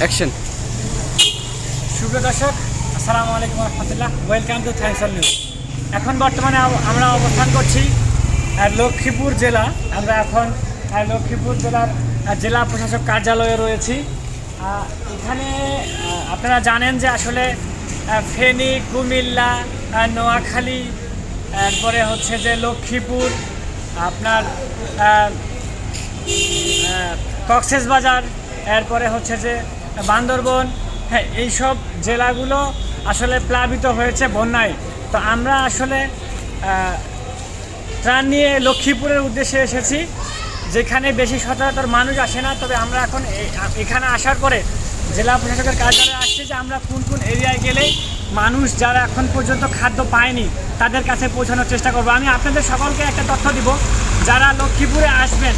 Action সুপ্রিয় দর্শক, আসসালামু আলাইকুম রহমতুল্লাহ। Welcome to thanks all news এখন বর্তমানে আমরা অবস্থান করছি লক্ষ্মীপুর জেলা। আমরা এখন লক্ষ্মীপুর জেলার জেলা প্রশাসক কার্যালয়ে রয়েছি। এখানে আপনারা জানেন যে আসলে ফেনী, কুমিল্লা নোয়াখালী এরপরে হচ্ছে যে লক্ষ্মীপুর, আপনার কক্সেস বাজার এরপরে হচ্ছে যে বান্দরবন হ্যাঁ এইসব জেলাগুলো আসলে প্লাবিত হয়েছে বন্যায়। তো আমরা আসলে ত্রাণ নিয়ে লক্ষ্মীপুরের উদ্দেশ্যে এসেছি, যেখানে বেশি সচরাচর মানুষ আসে না। তবে আমরা এখন এখানে আসার পরে জেলা প্রশাসকের কার্যালয়ে আসছি যে আমরা কোন কোন এরিয়ায় গেলে মানুষ যারা এখন পর্যন্ত খাদ্য পায়নি, তাদের কাছে পৌঁছানোর চেষ্টা করব। আমি আপনাদের সকলকে একটা তথ্য দিব, যারা লক্ষ্মীপুরে আসবেন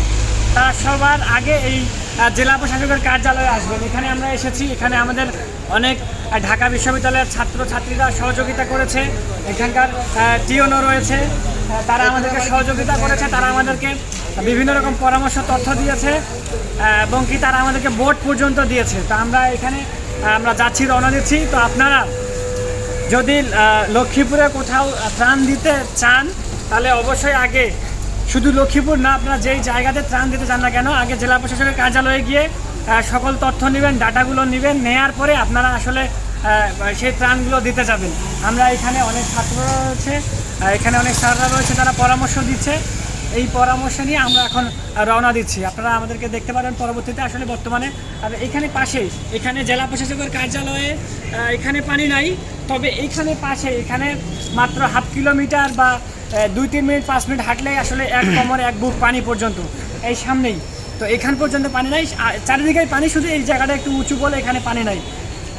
তারা সবার আগে এই জেলা প্রশাসকের কার্যালয়ে আসবেন। এখানে আমরা এসেছি। এখানে আমাদের অনেক ঢাকা বিশ্ববিদ্যালয়ের ছাত্র ছাত্রীরা সহযোগিতা করেছে। এখানকার টিওনও রয়েছে। তারা আমাদেরকে সহযোগিতা করেছে। তারা আমাদেরকে বিভিন্ন রকম পরামর্শ, তথ্য দিয়েছে এবং কি তারা আমাদেরকে বোট পর্যন্ত দিয়েছে। তো আমরা এখানে আমরা যাচ্ছি, রওনা দিচ্ছি। তো আপনারা যদি লক্ষ্মীপুরে কোথাও ত্রাণ দিতে চান, তাহলে অবশ্যই আগে শুধু লক্ষ্মীপুর না, আপনারা যেই জায়গাতে ত্রাণ দিতে চান না কেন, আগে জেলা প্রশাসকের কার্যালয়ে গিয়ে সকল তথ্য নেবেন, ডাটাগুলো নেবেন, নেয়ার পরে আপনারা আসলে সেই ত্রাণগুলো দিতে যাবেন। আমরা এখানে অনেক ছাত্ররা রয়েছে এখানে অনেক স্যাররা রয়েছে, তারা পরামর্শ দিচ্ছে। এই পরামর্শ নিয়ে আমরা এখন রওনা দিচ্ছি। আপনারা আমাদেরকে দেখতে পারেন পরবর্তীতে আসলে বর্তমানে। আর এখানে পাশেই এখানে জেলা প্রশাসকের কার্যালয়ে এখানে পানি নাই, তবে এইখানে পাশে, এখানে মাত্র হাফ কিলোমিটার বা দুই, তিন মিনিট, পাঁচ মিনিট হাঁটলেই আসলে এক কমর এক বুক পানি পর্যন্ত এই সামনেই। তো এখান পর্যন্ত পানি নাই চারিদিকে পানি, শুধু এই জায়গাটা একটু উঁচু বলে এখানে পানি নাই।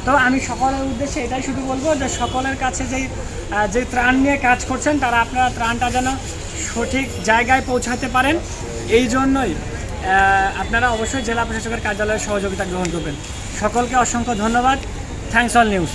তো আমি সকলের উদ্দেশ্যে এটাই শুধু বলব যে সকলের কাছে যেই যে ত্রাণ নিয়ে কাজ করছেন, তারা আপনারা ত্রাণটা যেন সঠিক জায়গায় পৌঁছাতে পারেন। এই জন্যই আপনারা অবশ্যই জেলা প্রশাসকের কার্যালয়ের সহযোগিতা গ্রহণ করবেন। সকলকে অসংখ্য ধন্যবাদ। Thanks all news